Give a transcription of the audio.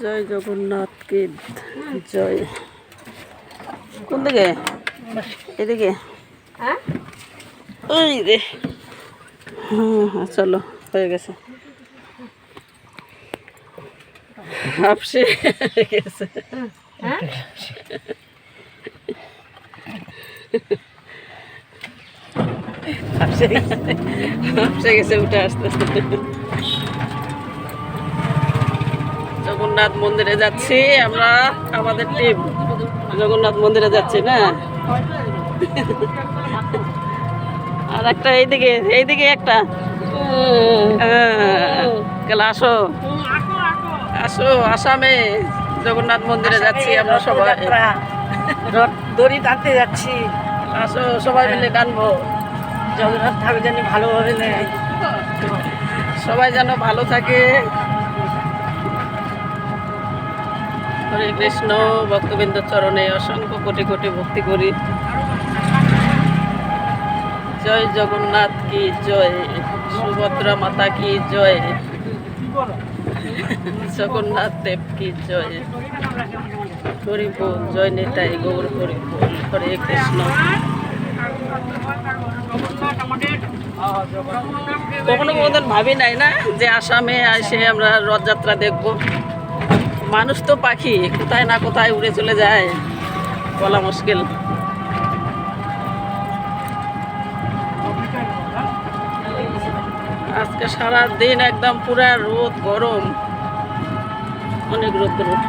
জয় জগন্নাথ কে জয়। কোন দিকে? এদিকে? ওই রে। হ্যাঁ চলো, হয়ে গেছে। হাফসে গেছে। হ্যাঁ হাফসে গেছে উঠে আসতে। জগন্নাথ মন্দিরে যাচ্ছি আমরা আমাদের টিম জগন্নাথ মন্দিরে যাচ্ছি না? আর একটা এইদিকে এইদিকে একটা। গেলে আসো। আসো আসামে। জগন্নাথ মন্দিরে যাচ্ছি আমরা সবাই। দড়ি টানতে যাচ্ছি। আসো সবাই মিলে টানবো। জগন্নাথ ঠাকুর জানি ভালোভাবে নেয়। সবাই যেন ভালো থাকে। হরে কৃষ্ণ, ভক্তবৃন্দ চরণে অসংখ্য কোটি কোটি ভক্তি করি। জয় জগন্নাথ কি জয়? সুভদ্রা মাতা কি জয়? জগন্নাথ দেব কি জয়? হরি বল জয় নেতাই, গৌর হরি বল হরে কৃষ্ণ। কখনো কোনোদিন ভাবি নাই না যে আসামে এসে আমরা রথযাত্রা দেখব। মানুষ তো পাখি, কোথায় না কোথায় উড়ে চলে যায়, বলা মুশকিল। আজকে সারা দিন একদম পুরা রোদ, গরম, অনেক রোদ রোদ।